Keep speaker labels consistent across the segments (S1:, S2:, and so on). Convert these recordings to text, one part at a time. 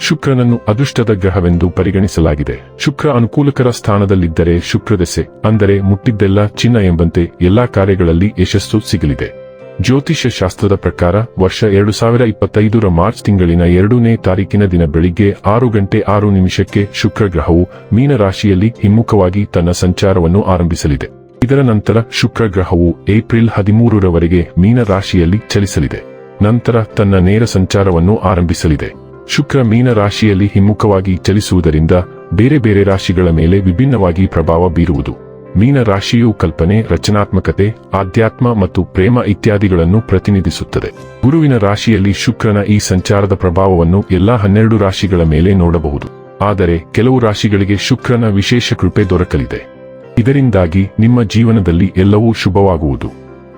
S1: ಶುಕ್ರನನ್ನು ಅದೃಷ್ಟದ ಗ್ರಹವೆಂದು ಪರಿಗಣಿಸಲಾಗಿದೆ. ಶುಕ್ರ ಅನುಕೂಲಕರ ಸ್ಥಾನದಲ್ಲಿದ್ದರೆ ಶುಕ್ರದೆಸೆ ಅಂದರೆ ಮುಟ್ಟಿದ್ದೆಲ್ಲ ಚಿನ್ನ ಎಂಬಂತೆ ಎಲ್ಲಾ ಕಾರ್ಯಗಳಲ್ಲಿ ಯಶಸ್ಸು ಸಿಗಲಿದೆ. ಜ್ಯೋತಿಷ್ಯ ಶಾಸ್ತ್ರದ ಪ್ರಕಾರ, ವರ್ಷ ಎರಡು ಸಾವಿರ ಇಪ್ಪತ್ತೈದರ ಮಾರ್ಚ್ ತಿಂಗಳಿನ ಎರಡನೇ ತಾರೀಕಿನ ದಿನ ಬೆಳಿಗ್ಗೆ ಆರು ಗಂಟೆ ಆರು ನಿಮಿಷಕ್ಕೆ ಶುಕ್ರ ಗ್ರಹವು ಮೀನ ರಾಶಿಯಲ್ಲಿ ಹಿಮ್ಮುಖವಾಗಿ ತನ್ನ ಸಂಚಾರವನ್ನು ಆರಂಭಿಸಲಿದೆ. ಇದರ ನಂತರ ಶುಕ್ರ ಗ್ರಹವು ಏಪ್ರಿಲ್ ಹದಿಮೂರರವರೆಗೆ ಮೀನರಾಶಿಯಲ್ಲಿ ಚಲಿಸಲಿದೆ. ನಂತರ ತನ್ನ ನೇರ ಸಂಚಾರವನ್ನು ಆರಂಭಿಸಲಿದೆ. ಶುಕ್ರ ಮೀನ ರಾಶಿಯಲ್ಲಿ ಹಿಮ್ಮುಖವಾಗಿ ಚಲಿಸುವುದರಿಂದ ಬೇರೆ ಬೇರೆ ರಾಶಿಗಳ ಮೇಲೆ ವಿಭಿನ್ನವಾಗಿ ಪ್ರಭಾವ ಬೀರುವುದು. ಮೀನ ರಾಶಿಯು ಕಲ್ಪನೆ, ರಚನಾತ್ಮಕತೆ, ಆಧ್ಯಾತ್ಮ ಮತ್ತು ಪ್ರೇಮ ಇತ್ಯಾದಿಗಳನ್ನು ಪ್ರತಿನಿಧಿಸುತ್ತದೆ. ಗುರುವಿನ ರಾಶಿಯಲ್ಲಿ ಶುಕ್ರನ ಈ ಸಂಚಾರದ ಪ್ರಭಾವವನ್ನು ಎಲ್ಲಾ ಹನ್ನೆರಡು ರಾಶಿಗಳ ಮೇಲೆ ನೋಡಬಹುದು. ಆದರೆ ಕೆಲವು ರಾಶಿಗಳಿಗೆ ಶುಕ್ರನ ವಿಶೇಷ ಕೃಪೆ ದೊರಕಲಿದೆ. ಇದರಿಂದಾಗಿ ನಿಮ್ಮ ಜೀವನದಲ್ಲಿ ಎಲ್ಲವೂ ಶುಭವಾಗುವುದು.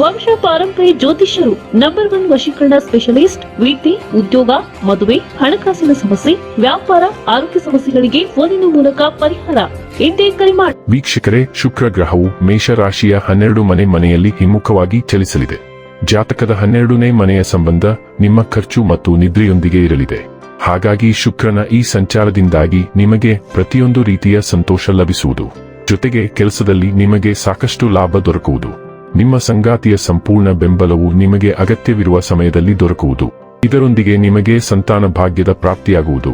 S2: ವಂಶ ಪಾರಂಪರ್ಯ ಜ್ಯೋತಿಷ್ಯರು ನಂಬರ್ ಒನ್ ವಶೀಕರಣ ಸ್ಪೆಷಲಿಸ್ಟ್ ವೀತಿ ಉದ್ಯೋಗ, ಮದುವೆ, ಹಣಕಾಸಿನ ಸಮಸ್ಯೆ, ವ್ಯಾಪಾರ, ಆರೋಗ್ಯ ಸಮಸ್ಯೆಗಳಿಗೆ ಫೋನಿನ ಮೂಲಕ ಪರಿಹಾರ. ಇಂದೇ ಕರೆ ಮಾಡಿ.
S1: ವೀಕ್ಷಕರೇ, ಶುಕ್ರ ಗ್ರಹವು ಮೇಷರಾಶಿಯ ಹನ್ನೆರಡು ಮನೆ ಮನೆಯಲ್ಲಿ ಹಿಮ್ಮುಖವಾಗಿ ಚಲಿಸಲಿದೆ. ಜಾತಕದ ಹನ್ನೆರಡನೇ ಮನೆಯ ಸಂಬಂಧ ನಿಮ್ಮ ಖರ್ಚು ಮತ್ತು ನಿದ್ರೆಯೊಂದಿಗೆ ಇರಲಿದೆ. ಹಾಗಾಗಿ ಶುಕ್ರನ ಈ ಸಂಚಾರದಿಂದಾಗಿ ನಿಮಗೆ ಪ್ರತಿಯೊಂದು ರೀತಿಯ ಸಂತೋಷ ಲಭಿಸುವುದು. ಜೊತೆಗೆ ಕೆಲಸದಲ್ಲಿ ನಿಮಗೆ ಸಾಕಷ್ಟು ಲಾಭ ದೊರಕುವುದು. ನಿಮ್ಮ ಸಂಗಾತಿಯ ಸಂಪೂರ್ಣ ಬೆಂಬಲವು ನಿಮಗೆ ಅಗತ್ಯವಿರುವ ಸಮಯದಲ್ಲಿ ದೊರಕುವುದು. ಇದರೊಂದಿಗೆ ನಿಮಗೆ ಸಂತಾನ ಭಾಗ್ಯದ ಪ್ರಾಪ್ತಿಯಾಗುವುದು.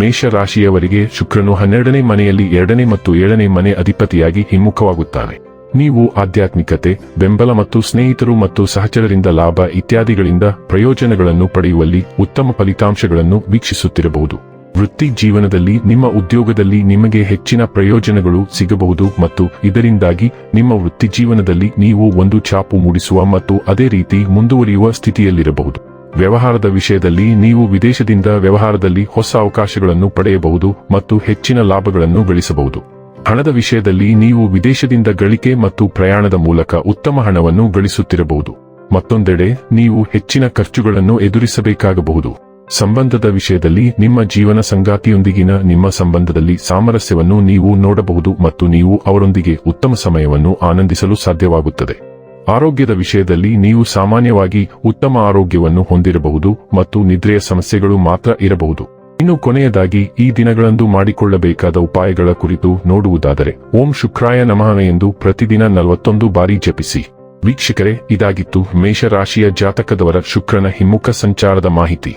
S1: ಮೇಷ ರಾಶಿಯವರಿಗೆ ಶುಕ್ರನು ಹನ್ನೆರಡನೇ ಮನೆಯಲ್ಲಿ ಎರಡನೇ ಮತ್ತು ಏಳನೇ ಮನೆ ಅಧಿಪತಿಯಾಗಿ ಹಿಮ್ಮುಖವಾಗುತ್ತಾನೆ. ನೀವು ಆಧ್ಯಾತ್ಮಿಕತೆ, ಬೆಂಬಲ ಮತ್ತು ಸ್ನೇಹಿತರು ಮತ್ತು ಸಹಚರರಿಂದ ಲಾಭ ಇತ್ಯಾದಿಗಳಿಂದ ಪ್ರಯೋಜನಗಳನ್ನು ಪಡೆಯುವಲ್ಲಿ ಉತ್ತಮ ಫಲಿತಾಂಶಗಳನ್ನು ವೀಕ್ಷಿಸುತ್ತಿರಬಹುದು. ವೃತ್ತಿ ಜೀವನದಲ್ಲಿ ನಿಮ್ಮ ಉದ್ಯೋಗದಲ್ಲಿ ನಿಮಗೆ ಹೆಚ್ಚಿನ ಪ್ರಯೋಜನಗಳು ಸಿಗಬಹುದು ಮತ್ತು ಇದರಿಂದಾಗಿ ನಿಮ್ಮ ವೃತ್ತಿ ಜೀವನದಲ್ಲಿ ನೀವು ಒಂದು ಛಾಪು ಮೂಡಿಸುವ ಮತ್ತು ಅದೇ ರೀತಿ ಮುಂದುವರಿಯುವ ಸ್ಥಿತಿಯಲ್ಲಿರಬಹುದು. ವ್ಯವಹಾರದ ವಿಷಯದಲ್ಲಿ ನೀವು ವಿದೇಶದಿಂದ ವ್ಯವಹಾರದಲ್ಲಿ ಹೊಸ ಅವಕಾಶಗಳನ್ನು ಪಡೆಯಬಹುದು ಮತ್ತು ಹೆಚ್ಚಿನ ಲಾಭಗಳನ್ನು ಗಳಿಸಬಹುದು. ಹಣದ ವಿಷಯದಲ್ಲಿ ನೀವು ವಿದೇಶದಿಂದ ಗಳಿಕೆ ಮತ್ತು ಪ್ರಯಾಣದ ಮೂಲಕ ಉತ್ತಮ ಹಣವನ್ನು ಗಳಿಸುತ್ತಿರಬಹುದು. ಮತ್ತೊಂದೆಡೆ, ನೀವು ಹೆಚ್ಚಿನ ಖರ್ಚುಗಳನ್ನು ಎದುರಿಸಬೇಕಾಗಬಹುದು. ಸಂಬಂಧದ ವಿಷಯದಲ್ಲಿ ನಿಮ್ಮ ಜೀವನ ಸಂಗಾತಿಯೊಂದಿಗಿನ ನಿಮ್ಮ ಸಂಬಂಧದಲ್ಲಿ ಸಾಮರಸ್ಯವನ್ನು ನೀವು ನೋಡಬಹುದು ಮತ್ತು ನೀವು ಅವರೊಂದಿಗೆ ಉತ್ತಮ ಸಮಯವನ್ನು ಆನಂದಿಸಲು ಸಾಧ್ಯವಾಗುತ್ತದೆ. ಆರೋಗ್ಯದ ವಿಷಯದಲ್ಲಿ ನೀವು ಸಾಮಾನ್ಯವಾಗಿ ಉತ್ತಮ ಆರೋಗ್ಯವನ್ನು ಹೊಂದಿರಬಹುದು ಮತ್ತು ನಿದ್ರೆಯ ಸಮಸ್ಯೆಗಳು ಮಾತ್ರ ಇರಬಹುದು. ಇನ್ನು ಕೊನೆಯದಾಗಿ, ಈ ದಿನಗಳಂದು ಮಾಡಿಕೊಳ್ಳಬೇಕಾದ ಉಪಾಯಗಳ ಕುರಿತು ನೋಡುವುದಾದರೆ, ಓಂ ಶುಕ್ರಾಯ ನಮಃ ಎಂದು ಪ್ರತಿದಿನ ನಲವತ್ತೊಂದು ಬಾರಿ ಜಪಿಸಿ. ವೀಕ್ಷಕರೇ, ಇದಾಗಿತ್ತು ಮೇಷರಾಶಿಯ ಜಾತಕದವರ ಶುಕ್ರನ ಹಿಮ್ಮುಖ ಸಂಚಾರದ ಮಾಹಿತಿ.